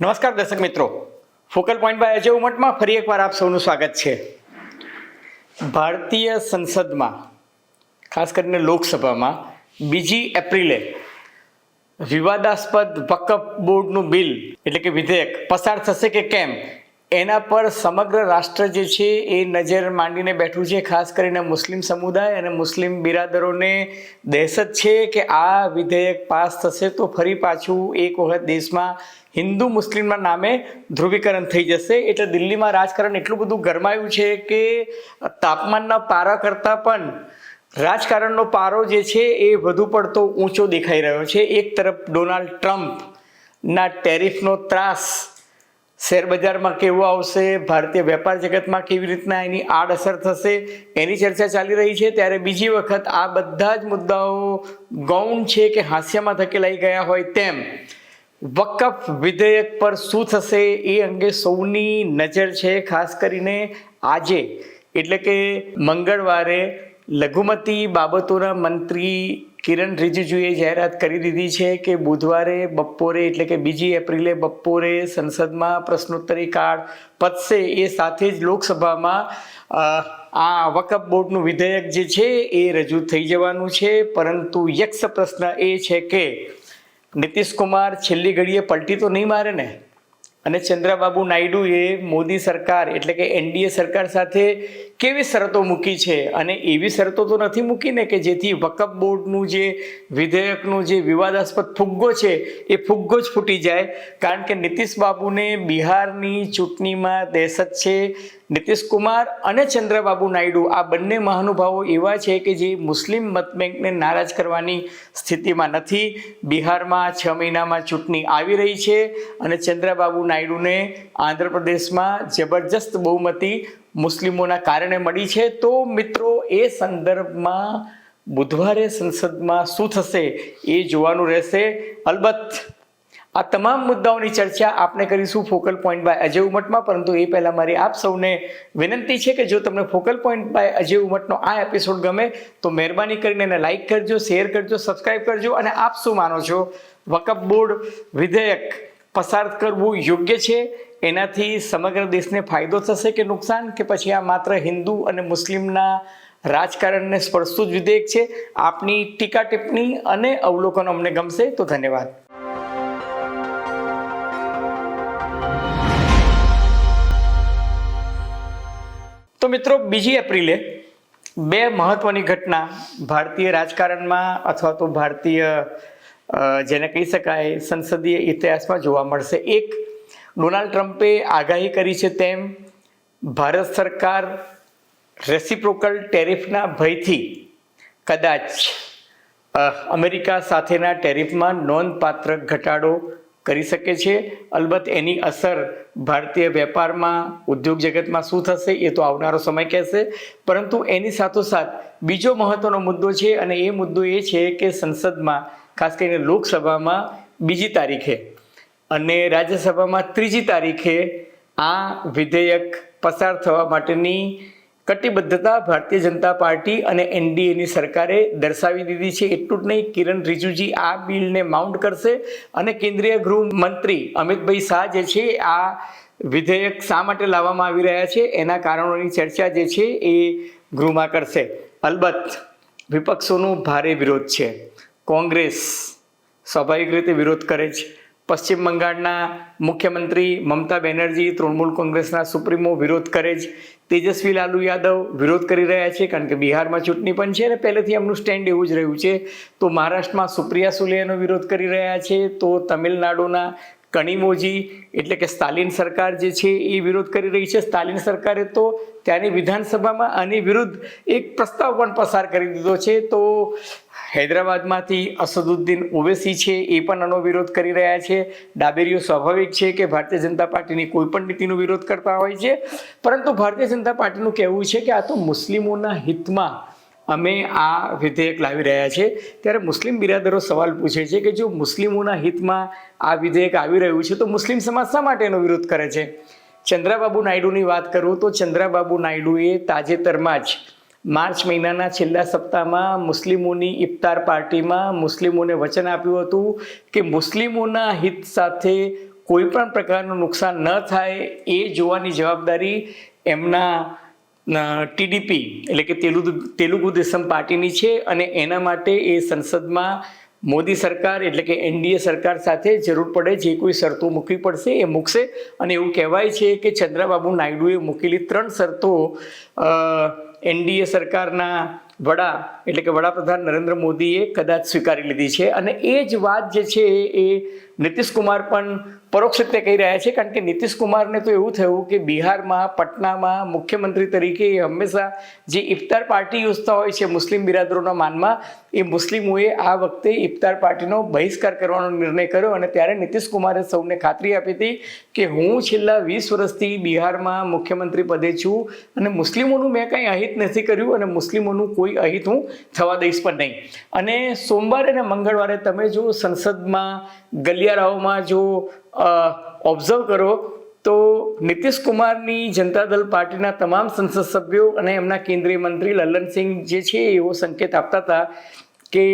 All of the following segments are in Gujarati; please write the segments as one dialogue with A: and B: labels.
A: નમસ્કાર દર્શક મિત્રો. ફોકલ પોઈન્ટ બાય અજય ઉમટમાં ફરી એકવાર આપ સૌનું સ્વાગત છે. ભારતીય સંસદમાં, ખાસ કરીને લોકસભામાં, બીજી એપ્રિલે વિવાદાસ્પદ વકફ બોર્ડનું બિલ એટલે કે વિધેયક પસાર થશે કે કેમ? એના પર સમગ્ર રાષ્ટ્ર જે છે એ નજર માંડીને બેઠું છે, ખાસ કરીને મુસ્લિમ સમુદાય અને મુસ્લિમ બિરાદરોને દહેશત છે કે આ વિધેયક પાસ થશે તો ફરી પાછું એક વખત દેશમાં હિન્દુ મુસ્લિમના નામે ધ્રુવીકરણ થઈ જશે. એટલે દિલ્હીમાં રાજકારણ એટલું બધું ગરમાયું છે કે તાપમાનના પારા કરતાં પણ રાજકારણનો પારો જે છે એ વધુ પડતો ઊંચો દેખાઈ રહ્યો છે. એક તરફ ડોનાલ્ડ ટ્રમ્પના ટેરિફનો ત્રાસ શેર બજારમાં કેવો આવશે? ભારતીય વેપાર જગતમાં કેવી રીતના એની આડઅસર થશે? એની ચર્ચા ચાલી રહી છે. ત્યારે બીજી વખત આ બધા જ મુદ્દાઓ ગૌણ છે કે હાસ્યમાં ધકેલાઈ ગયા હોય તેમ. વકફ વિધેયક પર શું થશે એ અંગે સૌની નજર છે. ખાસ કરીને આજે, એટલે કે મંગળવારે લઘુમતી બાબતોના મંત્રી કિરણ રિજિજુએ જાહેરાત કરી દીધી છે કે બુધવારે, બપોરે એટલે કે બીજી એપ્રિલે બપોરે સંસદમાં પ્રશ્નોત્તરી કાળ પતશે. એ સાથે જ લોકસભામાં આ વકફ બોર્ડનું વિધેયક જે છે એ રજૂ થઈ જવાનું છે. પરંતુ યક્ષ પ્રશ્ન એ છે કે કુમાર છેલ્લી ઘડીએ પલટી તો નહીં મારે ને? અને ચંદ્રબાબુ નાયડુએ મોદી સરકાર એટલે કે એનડીએ સરકાર સાથે કેવી શરતો મૂકી છે અને એવી શરતો તો નથી મૂકીને કે જેથી વકફ બોર્ડનું જે વિધેયકનું જે વિવાદાસ્પદ ફુગ્ગો છે એ ફુગ્ગો જ ફૂટી જાય. કારણ કે નીતિશ બાબુને બિહારની ચૂંટણીમાં દહેશત છે. નીતિશ કુમાર અને ચંદ્રબાબુ નાયડુ આ બંને મહાનુભાવો એવા છે કે જે મુસ્લિમ મતબેંકને નારાજ કરવાની સ્થિતિમાં નથી. બિહારમાં છ મહિનામાં ચૂંટણી આવી રહી છે અને ચંદ્રબાબુ નાયડુને આંધ્રપ્રદેશમાં જબરજસ્ત બહુમતી મુસ્લિમોના કારણે મળી છે, તો મિત્રો એ સંદર્ભમાં બુધવારે સંસદમાં શું થશે એ જોવાનું રહેશે. અલબત્ત આ તમામ મુદ્દાઓની ચર્ચા આપણે કરીશું ફોકલ પોઈન્ટ બાય અજય ઉમટમાં, પરંતુ એ પહેલાં મારી આપ સૌને વિનંતી છે કે જો તમને ફોકલ પોઈન્ટ બાય અજય ઉમટનો આ એપિસોડ ગમે, તો મહેરબાની કરીને એને લાઇક કરજો શેર કરજો સબસ્ક્રાઇબ કરજો, અને આપ શું માનો છો? વકફ બોર્ડ વિધેયક પસાર કરવું યોગ્ય છે? એનાથી સમગ્ર દેશને ફાયદો થશે કે નુકસાન? કે પછી આ માત્ર હિન્દુ અને મુસ્લિમના રાજકારણને સ્પર્શતું જ વિધેયક છે? આપની ટીકા ટિપ્પણી અને અવલોકનો અમને ગમશે તો ધન્યવાદ. તો મિત્રો, બીજી એપ્રિલે બે મહત્વની ઘટના ભારતીય રાજકારણમાં અથવા તો ભારતીય જેને કહી શકાય સંસદીય ઇતિહાસમાં જોવા મળશે. એક ડોનાલ્ડ ટ્રમ્પે આગાહી કરી છે તેમ, ભારત સરકાર રેસિપ્રોકલ ટેરિફના ભયથી કદાચ અમેરિકા સાથેના ટેરિફમાં નોંધપાત્ર ઘટાડો કરી શકે છે. અલબત્ત એની અસર ભારતીય વેપારમાં, ઉદ્યોગ જગતમાં શું થશે એ તો આવનારો સમય કહેશે. પરંતુ એની સાથોસાથ બીજો મહત્વનો મુદ્દો છે અને એ મુદ્દો એ છે કે સંસદમાં, ખાસ કરીને લોકસભામાં, બીજી તારીખે અને રાજ્યસભામાં ત્રીજી તારીખે આ વિધેયક પસાર થવા માટેની કટિબદ્ધતા ભારતીય જનતા પાર્ટી અને એનડીએની સરકારે દર્શાવી દીધી છે. એટલું જ નહીં, કિરણ રિજુજી આ બિલને માઉન્ટ કરશે અને કેન્દ્રીય ગૃહ મંત્રી અમિતભાઈ શાહ જે છે, આ વિધેયક શા માટે લાવવામાં આવી રહ્યા છે? એના કારણોની ચર્ચા જે છે એ ગૃહમાં કરશે. અલબત્ત, વિપક્ષોનું ભારે વિરોધ છે. કોંગ્રેસ સ્વાભાવિક રીતે વિરોધ કરે છે. પશ્ચિમ બંગાળના મુખ્યમંત્રી મમતા બેનર્જી, તૃણમૂલ કોંગ્રેસના સુપ્રીમો વિરોધ કરે જ તેજસ્વી લાલુ યાદવ વિરોધ કરી રહ્યા છે કારણ કે બિહારમાં ચૂંટણી પણ છે અને પહેલેથી એમનું સ્ટેન્ડ એવું જ રહ્યું છે. તો મહારાષ્ટ્રમાં સુપ્રિયા સુલેનો વિરોધ કરી રહ્યા છે. તો તમિલનાડુના કણીમોજી એટલે કે સ્ટાલિન સરકાર જે છે એ વિરોધ કરી રહી છે. સ્ટાલિન સરકારે તો ત્યાંની વિધાનસભામાં આની વિરુદ્ધ એક પ્રસ્તાવ પણ પસાર કરી દીધો છે. તો હૈદરાબાદમાંથી અસદુદ્દીન ઓવેસી છે એ પણ આનો વિરોધ કરી રહ્યા છે. ડાબેરીઓ સ્વાભાવિક છે કે ભારતીય જનતા પાર્ટીની કોઈ પણ નીતિનો વિરોધ કરતા હોય છે. પરંતુ ભારતીય જનતા પાર્ટીનું કહેવું છે કે આ તો મુસ્લિમોના હિતમાં અમે આ વિધેયક લાવી રહ્યા છે ત્યારે મુસ્લિમ બિરાદરો સવાલ પૂછે છે કે જો મુસ્લિમોના હિતમાં આ વિધેયક આવી રહ્યું છે, તો મુસ્લિમ સમાજ શા માટે એનો વિરોધ કરે છે? ચંદ્રાબાબુ નાયડુની વાત કરું તો ચંદ્રાબાબુ નાયડુએ તાજેતરમાં જ માર્ચ મહિનાના છેલ્લા સપ્તાહમાં મુસ્લિમોની ઇફતાર પાર્ટીમાં મુસ્લિમોને વચન આપ્યું હતું કે મુસ્લિમોના હિત સાથે કોઈ પણ પ્રકારનું નુકસાન ન થાય એ જોવાની જવાબદારી એમના ટીડીપી એટલે કે તેલુગુ તેલુગુ દેશમ પાર્ટીની છે અને એના માટે એ સંસદમાં મોદી સરકાર એટલે કે એનડીએ સરકાર સાથે જરૂર પડે, જે કોઈ શરતો મૂકવી પડશે એ મૂકશે. અને એવું કહેવાય છે કે ચંદ્રબાબુ નાયડુએ મૂકેલી ત્રણ શરતો એનડીએ સરકારના વડા, એટલે કે વડાપ્રધાન નરેન્દ્ર મોદીએ કદાચ સ્વીકારી લીધી છે. અને એ જ વાત જે છે એ નીતિશ કુમાર પણ પરોક્ષ રીતે કહી રહ્યા છે, કારણ કે નીતિશ કુમારને તો એવું થયું કે બિહારમાં, પટનામાં મુખ્યમંત્રી તરીકે એ હંમેશા જે ઇફતાર પાર્ટી યોજતા હોય છે મુસ્લિમ બિરાદરોના માનમાં, એ મુસ્લિમોએ આ વખતે ઇફતાર પાર્ટીનો બહિષ્કાર કરવાનો નિર્ણય કર્યો અને ત્યારે નીતિશ કુમારે સૌને ખાતરી આપી હતી કે હું છેલ્લા વીસ વર્ષથી બિહારમાં મુખ્યમંત્રી પદે છું અને મુસ્લિમોનું મેં કંઈ અહિત નથી કર્યું અને મુસ્લિમોનું કોઈ અહિત હું થવા દઈશ પણ નહીં. અને સોમવારે અને મંગળવારે તમે જો સંસદમાં, ગલિયારાઓમાં જો ઓબ્ઝર્વ કરો, તો નીતિશ કુમારની જનતા દળ પાર્ટીના તમામ સંસદ સભ્યો અને એમના કેન્દ્રીય મંત્રી લલ્લનસિંહ જે છે, એવો સંકેત આપતા હતા કે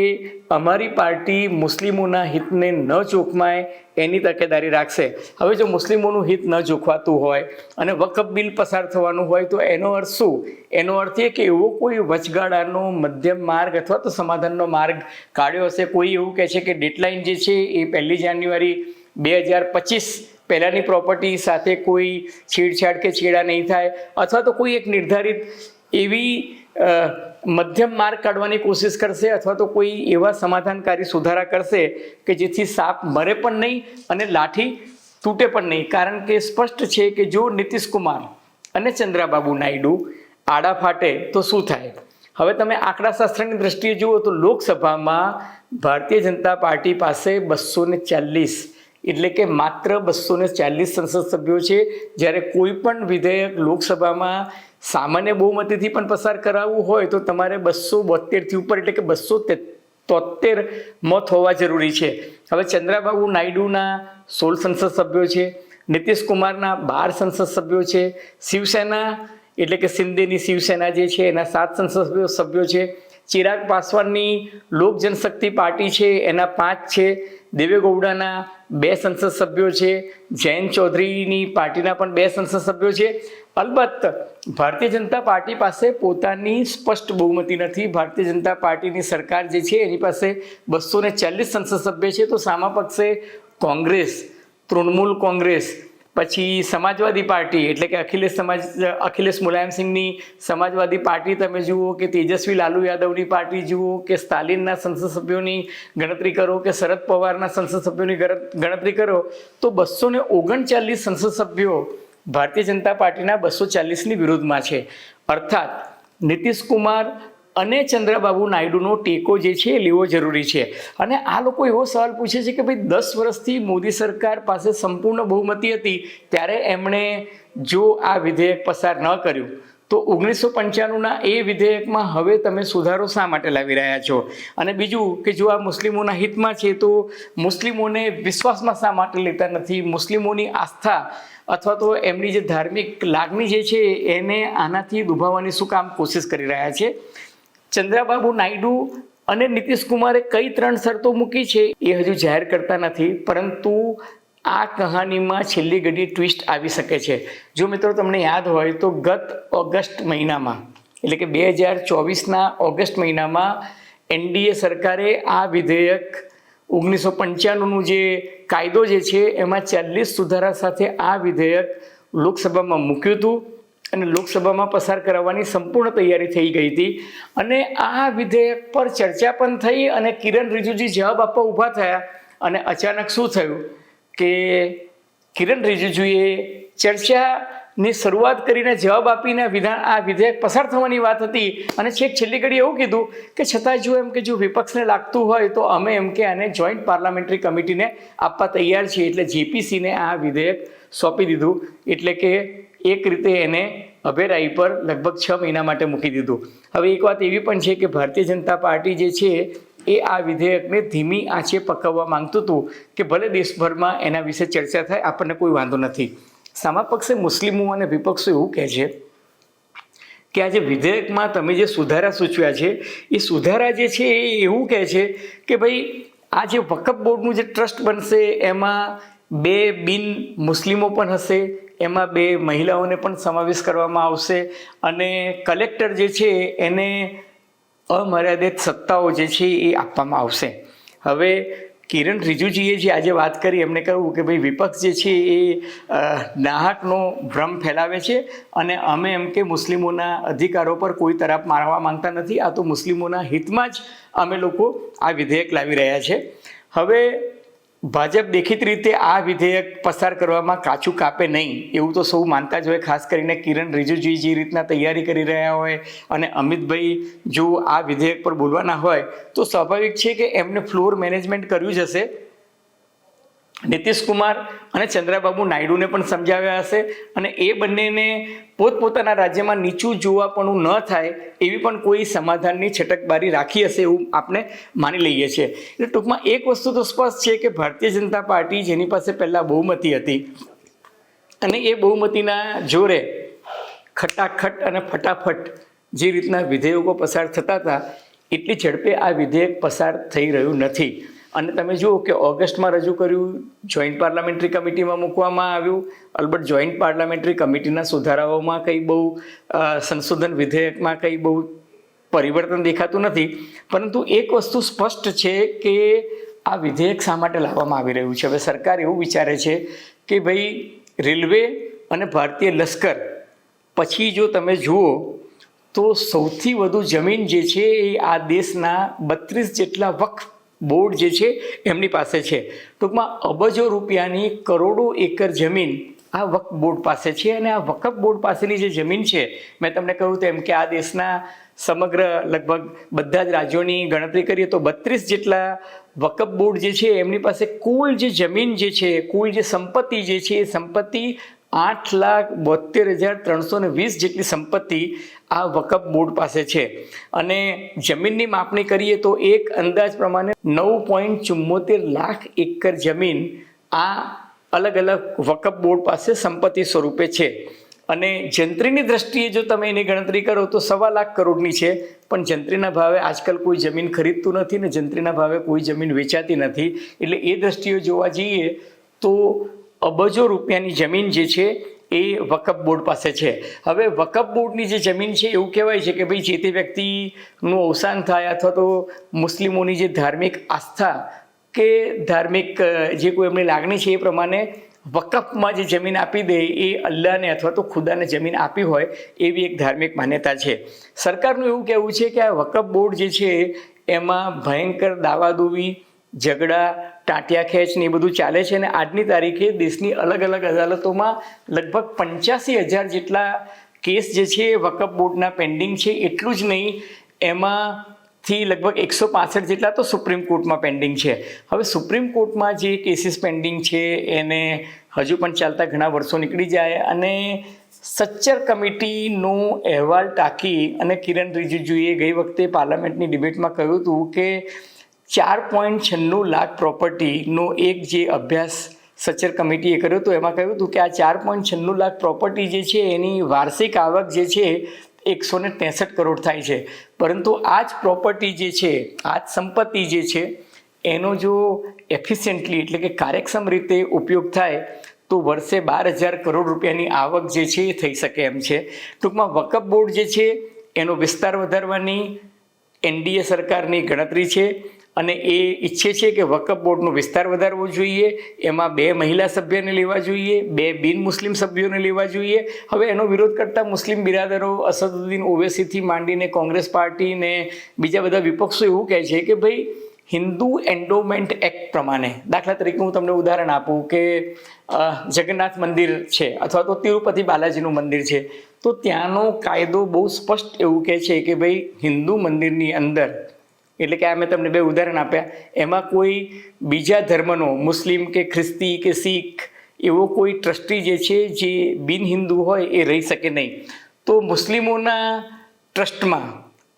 A: અમારી પાર્ટી મુસ્લિમોના હિતને ન જોખમાય એની તકેદારી રાખશે. હવે જો મુસ્લિમોનું હિત ન જોખવાતું હોય અને વકફ બિલ પસાર થવાનું હોય તો એનો અર્થ શું? એનો અર્થ એ કે એવો કોઈ વચગાળાનો મધ્યમ માર્ગ અથવા તો સમાધાનનો માર્ગ કાઢ્યો હશે. કોઈ એવું કહે છે કે ડેડલાઇન જે છે એ પહેલી જાન્યુઆરી બે હજાર પચીસ પહેલાંની પ્રોપર્ટી સાથે કોઈ છેડછાડ કે છેડા નહીં થાય અથવા તો કોઈ એક નિર્ધારિત એવી મધ્યમ માર્ગ કાઢવાની કોશિશ કરશે અથવા તો કોઈ એવા સમાધાનકારી સુધારા કરશે કે જેથી સાપ મરે પણ નહીં અને લાઠી તૂટે પણ નહીં. કારણ કે સ્પષ્ટ છે કે જો નીતિશ કુમાર અને ચંદ્રાબાબુ નાયડુ આડા ફાટે તો શું થાય? હવે તમે આંકડાશાસ્ત્રની દ્રષ્ટિએ જુઓ તો લોકસભામાં ભારતીય જનતા પાર્ટી પાસે બસો ને ચાલીસ એટલે કે માત્ર બસો ને ચાલીસ સંસદ સભ્યો છે. જ્યારે કોઈ પણ વિધેયક લોકસભામાં સામાન્ય બહુમતીથી પણ પસાર કરાવવું હોય તો તમારે બસો બોતેરથી ઉપર એટલે કે બસો તોતેર મત હોવા જરૂરી છે. હવે ચંદ્રાબાબુ નાયડુના સોળ સંસદ સભ્યો છે, નીતિશ કુમારના બાર સંસદ સભ્યો છે, શિવસેના એટલે કે સિંધેની શિવસેના જે છે એના સાત સંસદ સભ્યો છે, ચિરાગ પાસવાનની લોક જનશક્તિ પાર્ટી છે એના પાંચ છે દેવેગૌડાના બે સંસદ સભ્યો છે જૈન ચૌધરીની પાર્ટીના પણ બે સંસદ સભ્યો છે. અલબત્ત, ભારતીય જનતા પાર્ટી પાસે પોતાની સ્પષ્ટ બહુમતી નથી. ભારતીય જનતા પાર્ટીની સરકાર જે છે, એની પાસે બસો ને ચાલીસ સંસદ સભ્ય છે. તો સામા પક્ષે કોંગ્રેસ, તૃણમૂલ કોંગ્રેસ પછી સમાજવાદી પાર્ટી, એટલે કે અખિલેશ સમાજ, અખિલેશ મુલાયમસિંહની સમાજવાદી પાર્ટી તમે જુઓ કે તેજસ્વી લાલુ યાદવની પાર્ટી જુઓ કે સ્ટાલિનના સંસદ સભ્યોની ગણતરી કરો કે શરદ પવારના સંસદ સભ્યોની ગણતરી કરો, તો બસો ને ઓગણચાલીસ સંસદ સભ્યો ભારતીય જનતા પાર્ટીના બસો ચાલીસની વિરુદ્ધમાં છે. અર્થાત નીતિશ કુમાર અને ચંદ્રબાબુ નાયડુનો ટેકો જે છે એ લેવો જરૂરી છે. અને આ લોકો એવો સવાલ પૂછે છે કે ભાઈ દસ વર્ષથી મોદી સરકાર પાસે સંપૂર્ણ બહુમતી હતી, ત્યારે એમણે જો આ વિધેયક પસાર ન કર્યું, તો ઓગણીસો પંચાણુંના એ વિધેયકમાં હવે તમે સુધારો શા માટે લાવી રહ્યા છો? અને બીજું કે જો આ મુસ્લિમોના હિતમાં છે, તો મુસ્લિમોને વિશ્વાસમાં શા માટે લેતા નથી? મુસ્લિમોની આસ્થા અથવા તો એમની જે ધાર્મિક લાગણી જે છે, એને આનાથી દુભાવવાની શું કામ કોશિશ કરી રહ્યા છે? ચંદ્રબાબુ નાયડુ અને નીતિશ કુમારે કઈ ત્રણ શરતો મૂકી છે એ હજુ જાહેર કરતા નથી, પરંતુ આ કહાનીમાં છેલ્લી ઘડી ટ્વિસ્ટ આવી શકે છે. જો મિત્રો તમને યાદ હોય તો ગત ઓગસ્ટ મહિનામાં, એટલે કે બે હજાર ચોવીસના ઓગસ્ટ મહિનામાં એનડીએ સરકારે આ વિધેયક ઓગણીસો પંચાણુંનું જે કાયદો જે છે, એમાં ચાલીસ સુધારા સાથે આ વિધેયક લોકસભામાં મૂક્યું હતું. અને લોકસભામાં પસાર કરાવવાની સંપૂર્ણ તૈયારી થઈ ગઈ હતી. અને આ વિધેયક પર ચર્ચા પણ થઈ અને કિરણ રિજુજી જવાબ આપવા ઊભા થયા અને અચાનક શું થયું? કે કિરણ રિજિજુએ ચર્ચાની શરૂઆત કરીને જવાબ આપીને વિધાન આ વિધેયક પસાર થવાની વાત હતી. અને છેક છેલ્લી ઘડી એવું કીધું કે છતાં જો એમ કે જો વિપક્ષને લાગતું હોય તો અમે એમ કે આને જોઈન્ટ પાર્લામેન્ટરી કમિટીને આપવા તૈયાર છીએ. એટલે જેપીસીને આ વિધેયક સોંપી દીધું. એટલે કે એક રીતે એને અભેરાઈ પર લગભગ છ મહિના માટે મૂકી દીધું. હવે એક વાત એવી પણ છે કે ભારતીય જનતા પાર્ટી જે છે એ આ વિધેયકને ધીમી આંચે પકવવા માંગતું હતું કે ભલે દેશભરમાં એના વિશે ચર્ચા થાય, આપણને કોઈ વાંધો નથી. સામા પક્ષે મુસ્લિમો અને વિપક્ષો એવું કહે છે કે આ જે વિધેયકમાં તમે જે સુધારા સૂચવ્યા છે, એ સુધારા જે છે એ એવું કહે છે કે ભાઈ આ જે વકફ બોર્ડનું જે ટ્રસ્ટ બનશે, એમાં બે બિન મુસ્લિમો પણ હશે એમાં બે મહિલાઓને પણ સમાવેશ કરવામાં આવશે અને કલેક્ટર જે છે એને અમર્યાદિત સત્તાઓ જે છે એ આપવામાં આવશે. હવે કિરણ રિજુજીએ જે આજે વાત કરી એમને કહ્યું કે ભાઈ વિપક્ષ જે છે એ નાહકનો ભ્રમ ફેલાવે છે અને અમે એમ કે મુસ્લિમોના અધિકારો પર કોઈ તરફ મારવા માંગતા નથી. આ તો મુસ્લિમોના હિતમાં જ અમે લોકો આ વિધેયક લાવી રહ્યા છે. હવે ભાજપ દેખીત રીતે આ વિધેયક પસાર કરવામાં કાચું કાપે નહીં, એવું તો સૌ માનતા જ હોય, ખાસ કરીને કિરણ રિજુજી જે રીતના તૈયારી કરી રહ્યા હોય અને અમિતભાઈ જો આ વિધેયક પર બોલવાના હોય, તો સ્વાભાવિક છે કે એમને ફ્લોર મેનેજમેન્ટ કર્યું જ હશે. કુમાર અને ચંદ્રાબાબુ નાયડુને પણ સમજાવ્યા હશે અને એ બંનેને પોતપોતાના રાજ્યમાં નીચું જોવાપણું ન થાય એવી પણ કોઈ સમાધાનની છટકબારી રાખી હશે એવું આપણે માની લઈએ છીએ. એટલે ટૂંકમાં એક વસ્તુ તો સ્પષ્ટ છે કે ભારતીય જનતા પાર્ટી જેની પાસે પહેલાં બહુમતી હતી અને એ બહુમતીના જોરે ખટાખટ અને ફટાફટ જે રીતના વિધેયકો પસાર થતા હતા, એટલી ઝડપે આ વિધેયક પસાર થઈ રહ્યું નથી. અને તમે જુઓ કે ઓગસ્ટમાં રજૂ કર્યું જોઈન્ટ પાર્લામેન્ટરી કમિટીમાં મૂકવામાં આવ્યું. અલબત્ત જોઈન્ટ પાર્લામેન્ટરી કમિટીના સુધારાઓમાં કંઈ બહુ સંશોધન વિધેયકમાં કંઈ બહુ પરિવર્તન દેખાતું નથી. પરંતુ એક વસ્તુ સ્પષ્ટ છે કે આ વિધેયક શા માટે લાવવામાં આવી રહ્યું છે? હવે સરકાર એવું વિચારે છે કે ભાઈ રેલવે અને ભારતીય લશ્કર, પછી જો તમે જુઓ, તો સૌથી વધુ જમીન જે છે એ આ દેશના બત્રીસ જેટલા વક્ફ બોર્ડ જે છે, એમની પાસે છે. ટૂંકમાં અબજો રૂપિયાની કરોડો એકર જમીન આ વક્ફ બોર્ડ પાસે છે અને આ વકફ બોર્ડ પાસેની જે જમીન છે, મેં તમને કહ્યું તેમ કે આ દેશના સમગ્ર લગભગ બધા જ રાજ્યોની ગણતરી કરીએ તો બત્રીસ જેટલા વકફ બોર્ડ જે છે, એમની પાસે કુલ જે જમીન જે છે, કુલ જે સંપત્તિ જે છે, એ સંપત્તિ આઠ લાખ બોતેર હજાર ત્રણસો ને વીસ જેટલી સંપત્તિ આ વકફ બોર્ડ પાસે છે. અને જમીનની માપણી કરીએ તો એક અંદાજ પ્રમાણે નવ પોઈન્ટ ચુમ્મોતેર લાખ એકર જમીન આ અલગ અલગ વકફ બોર્ડ પાસે સંપત્તિ સ્વરૂપે છે. અને જંત્રીની દ્રષ્ટિએ જો તમે એની ગણતરી કરો તો સવા લાખ કરોડની છે, પણ જંત્રીના ભાવે આજકાલ કોઈ જમીન ખરીદતું નથી ને જંત્રીના ભાવે કોઈ જમીન વેચાતી નથી. એટલે એ દ્રષ્ટિએ જોવા જઈએ તો અબજો રૂપિયાની જમીન જે છે એ વકફ બોર્ડ પાસે છે. હવે વકફ બોર્ડની જે જમીન છે એવું કહેવાય છે કે ભાઈ જે તે વ્યક્તિનું અવસાન થાય અથવા તો મુસ્લિમોની જે ધાર્મિક આસ્થા કે ધાર્મિક જે કોઈ એમની લાગણી છે એ પ્રમાણે વકફમાં જે જમીન આપી દે એ અલ્લાહને અથવા તો ખુદાને જમીન આપી હોય એવી એક ધાર્મિક માન્યતા છે. સરકારનું એવું કહેવું છે કે આ વકફ બોર્ડ જે છે એમાં ભયંકર દાવાદોવી ઝઘડા, ટાંટિયા ખેંચ ને એ બધું ચાલે છે અને આજની તારીખે દેશની અલગ અલગ અદાલતોમાં લગભગ પંચ્યાસી હજાર જેટલા કેસ જે છે એ વકફ બોર્ડના પેન્ડિંગ છે, એટલું જ નહીં, એમાંથી લગભગ એકસો પાસઠ જેટલા તો સુપ્રીમ કોર્ટમાં પેન્ડિંગ છે. હવે સુપ્રીમ કોર્ટમાં જે કેસીસ પેન્ડિંગ છે, એને હજુ પણ ચાલતા ઘણા વર્ષો નીકળી જાય અને સચ્ચર કમિટીનો અહેવાલ ટાંકી અને કિરણ રિજિજુએ ગઈ વખતે પાર્લામેન્ટની ડિબેટમાં કહ્યું હતું કે ચાર પોઈન્ટ છન્નું લાખ પ્રોપર્ટીનો એક જે અભ્યાસ સચર કમિટીએ કર્યો હતો, એમાં કહ્યું હતું કે આ ચાર પોઈન્ટ છન્નું લાખ પ્રોપર્ટી જે છે, એની વાર્ષિક આવક જે છે, એકસો ને ત્રેસઠ કરોડ થાય છે. પરંતુ આ જ પ્રોપર્ટી જે છે, આ જ સંપત્તિ જે છે, એનો જો એફિશિયન્ટલી એટલે કે કાર્યક્ષમ રીતે ઉપયોગ થાય, તો વર્ષે બાર હજાર કરોડ રૂપિયાની આવક જે છે, એ થઈ શકે એમ છે. ટૂંકમાં વકફ બોર્ડ જે છે, એનો વિસ્તાર વધારવાની એનડીએ સરકારની ગણતરી છે. અને એ ઈચ્છે છે કે વકફ બોર્ડનો વિસ્તાર વધારવો જોઈએ, એમાં બે મહિલા સભ્યને લેવા જોઈએ, બે બિન મુસ્લિમ સભ્યોને લેવા જોઈએ. હવે એનો વિરોધ કરતા મુસ્લિમ બિરાદરો અસદુદ્દીન ઓવેસીથી માંડીને કોંગ્રેસ પાર્ટીને બીજા બધા વિપક્ષો એવું કહે છે કે ભાઈ, હિન્દુ એન્ડોમેન્ટ એક્ટ પ્રમાણે, દાખલા તરીકે હું તમને ઉદાહરણ આપું કે જગન્નાથ મંદિર છે અથવા તો તિરુપતિ બાલાજીનું મંદિર છે, તો ત્યાંનો કાયદો બહુ સ્પષ્ટ એવું કહે છે કે ભાઈ, હિન્દુ મંદિરની અંદર એટલે કે આ મેં તમને બે ઉદાહરણ આપ્યા. એમાં કોઈ બીજા ધર્મનો, મુસ્લિમ કે ખ્રિસ્તી કે શીખ, એવો કોઈ ટ્રસ્ટી જે છે, જે બિન હિન્દુ હોય, એ રહી શકે નહીં. તો મુસ્લિમોના ટ્રસ્ટમાં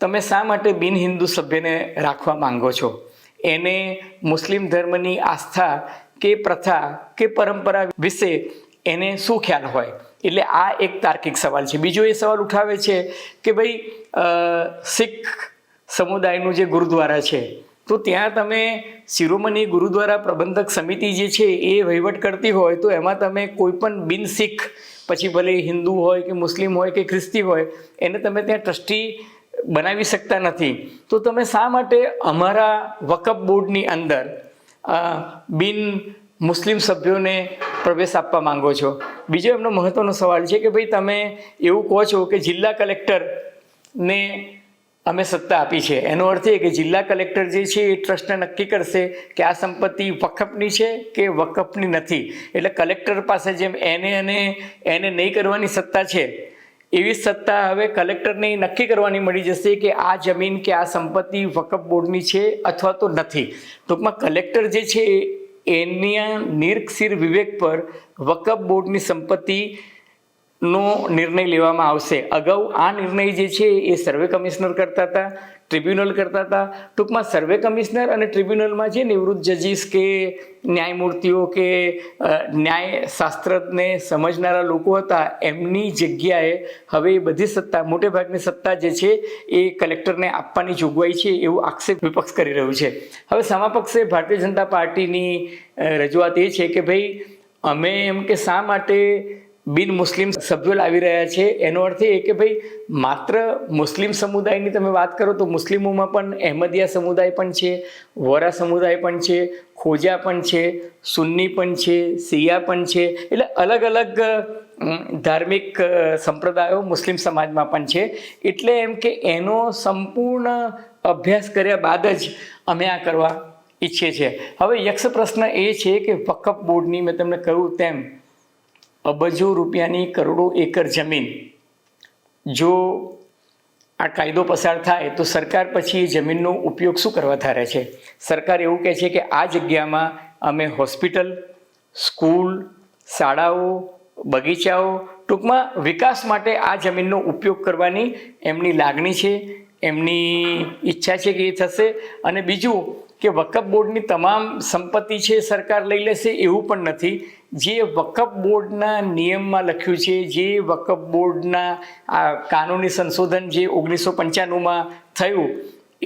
A: તમે શા માટે બિન હિન્દુ સભ્યને રાખવા માંગો છો? એને મુસ્લિમ ધર્મની આસ્થા કે પ્રથા કે પરંપરા વિશે એને શું ખ્યાલ હોય? એટલે આ એક તાર્કિક સવાલ છે. બીજો એ સવાલ ઉઠાવે છે કે ભાઈ શીખ સમુદાયનું જે ગુરુદ્વારા છે, તો ત્યાં તમે શિરોમણી ગુરુદ્વારા પ્રબંધક સમિતિ જે છે, એ વહીવટ કરતી હોય, તો એમાં તમે કોઈ પણ બિન શીખ, પછી ભલે હિન્દુ હોય કે મુસ્લિમ હોય કે ખ્રિસ્તી હોય, એને તમે ત્યાં ટ્રસ્ટી બનાવી શકતા નથી. તો તમે શા માટે અમારા વકફ બોર્ડની અંદર બિન મુસ્લિમ સભ્યોને પ્રવેશ આપવા માંગો છો? બીજો એમનો મહત્વનો સવાલ છે કે ભાઈ તમે એવું કહો છો કે જિલ્લા કલેક્ટરને અમે સત્તા આપી છે. એનો અર્થ એ કે જિલ્લા કલેક્ટર જે છે એ ટ્રસ્ટને નક્કી કરશે કે આ સંપત્તિ વકફની છે કે વકફની નથી. એટલે કલેક્ટર પાસે જેમ એને અને એને નહીં કરવાની સત્તા છે, એવી સત્તા હવે કલેક્ટરને નક્કી કરવાની મળી જશે કે આ જમીન કે આ સંપત્તિ વકફ બોર્ડની છે અથવા તો નથી. ટૂંકમાં કલેક્ટર જે છે એની નિર્કશીર વિવેક પર વકફ બોર્ડની સંપત્તિ નો નિર્ણય લેવામાં આવશે. અગાઉ આ નિર્ણય જે છે એ સર્વે કમિશનર કરતા હતા, ટ્રિબ્યુનલ કરતા હતા. ટૂંકમાં સર્વે કમિશનર અને ટ્રિબ્યુનલમાં જે નિવૃત્ત જજીસ કે ન્યાયમૂર્તિઓ કે ન્યાય શાસ્ત્રને સમજનારા લોકો હતા, એમની જગ્યાએ હવે એ બધી સત્તા મોટે ભાગની સત્તા જે છે એ કલેક્ટરને આપવાની જોગવાઈ છે એવું આક્ષેપ વિપક્ષ કરી રહ્યું છે. હવે સમાપક્ષે ભારતીય જનતા પાર્ટીની રજૂઆત એ છે કે ભાઈ, અમે એમ કે શા માટે બિન મુસ્લિમ સભ્યો લાવી રહ્યા છે. એનો અર્થ એ કે ભાઈ, માત્ર મુસ્લિમ સમુદાયની તમે વાત કરો તો મુસ્લિમોમાં પણ અહેમદિયા સમુદાય પણ છે, વોરા સમુદાય પણ છે, ખોજા પણ છે, સુન્ની પણ છે, શિયા પણ છે. એટલે અલગ અલગ ધાર્મિક સંપ્રદાયો મુસ્લિમ સમાજમાં પણ છે. એટલે એમ કે એનો સંપૂર્ણ અભ્યાસ કર્યા બાદ જ અમે આ કરવા ઈચ્છીએ છીએ. હવે યક્ષ પ્રશ્ન એ છે કે વકફ બોર્ડની મેં તમને કહ્યું તેમ અબજો રૂપિયાની કરોડો એકર જમીન. જો આ કાયદો પસાર થાય, તો સરકાર પછી એ જમીનનો ઉપયોગ શું કરવા ધારે છે? સરકાર એવું કહે છે કે આ જગ્યામાં અમે હોસ્પિટલ, સ્કૂલ, શાળાઓ, બગીચાઓ, ટૂંકમાં વિકાસ માટે આ જમીનનો ઉપયોગ કરવાની એમની લાગણી છે, એમની ઈચ્છા છે કે એ થશે. અને બીજું કે વકફ બોર્ડની તમામ સંપત્તિ છે સરકાર લઈ લેશે એવું પણ નથી. જે વકફ બોર્ડના નિયમમાં લખ્યું છે, જે વકફ બોર્ડના આ કાનૂની સંશોધન જે ઓગણીસો પંચાણુંમાં થયું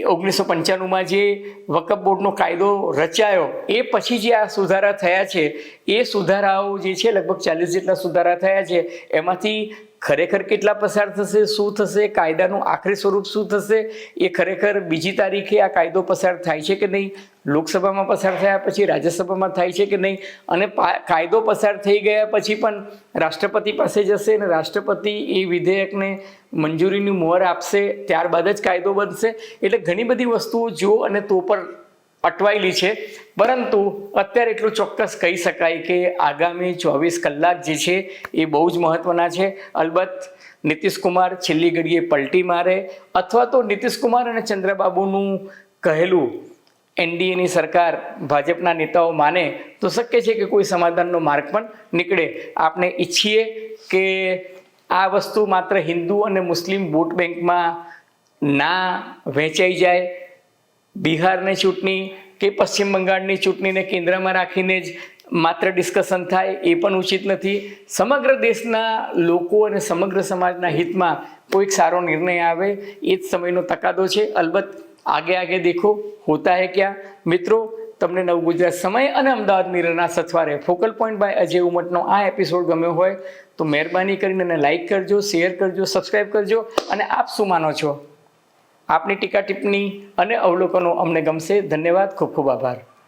A: ઓગણીસો પંચાણુંમાં જે વકફ બોર્ડનો કાયદો રચાયો, એ પછી જે આ સુધારા થયા છે, એ સુધારાઓ જે છે લગભગ ચાલીસ જેટલા સુધારા થયા છે. એમાંથી ખરેખર કેટલા પસાર થશે, શું થશે, કાયદાનું આખરી સ્વરૂપ શું થશે, એ ખરેખર બીજી તારીખે આ કાયદો પસાર થાય છે કે નહીં? લોકસભામાં પસાર થયા પછી રાજ્યસભામાં થાય છે કે નહીં? અને કાયદો પસાર થઈ ગયા પછી પણ રાષ્ટ્રપતિ પાસે જશે અને રાષ્ટ્રપતિ એ વિધેયકને મંજૂરીની મોહર આપશે, ત્યારબાદ જ કાયદો બનશે. એટલે ઘણી બધી વસ્તુઓ જો અને તો પર અટવાયેલી છે. પરંતુ અત્યારે એટલું ચોક્કસ કહી શકાય કે આગામી ચોવીસ કલાક જે છે એ બહુ જ મહત્ત્વના છે. અલબત્ત નીતિશ કુમાર છેલ્લી ઘડીએ પલટી મારે અથવા તો નીતિશ કુમાર અને ચંદ્રબાબુનું કહેલું એનડીએની સરકાર ભાજપના નેતાઓ માને તો શક્ય છે કે કોઈ સમાધાનનો માર્ગ પણ નીકળે. આપણે ઈચ્છીએ કે આ વસ્તુ માત્ર હિન્દુ અને મુસ્લિમ વોટ બેંકમાં ના વહેંચાઈ જાય. બિહારની ચૂંટણી કે પશ્ચિમ બંગાળની ચૂંટણીને કેન્દ્રમાં રાખીને જ માત્ર ડિસ્કશન થાય એ પણ ઉચિત નથી. સમગ્ર દેશના લોકો અને સમગ્ર સમાજના હિતમાં કોઈક સારો નિર્ણય આવે એ જ સમયનો તકાદો છે. અલબત્ત આગે આગે દેખો, હોતા હે ક્યાં? મિત્રો, તમને નવ ગુજરાત સમય અને અમદાવાદ મિરરના સથવારે ફોકલ પોઈન્ટ બાય અજય ઉમટનો આ એપિસોડ ગમ્યો હોય તો મહેરબાની કરીને લાઈક કરજો શેર કરજો સબસ્ક્રાઈબ કરજો અને આપ શું માનો છો? આપની ટીકા ટિપ્પણી અને અવલોકનો અમને ગમશે. ધન્યવાદ. ખૂબ ખૂબ આભાર.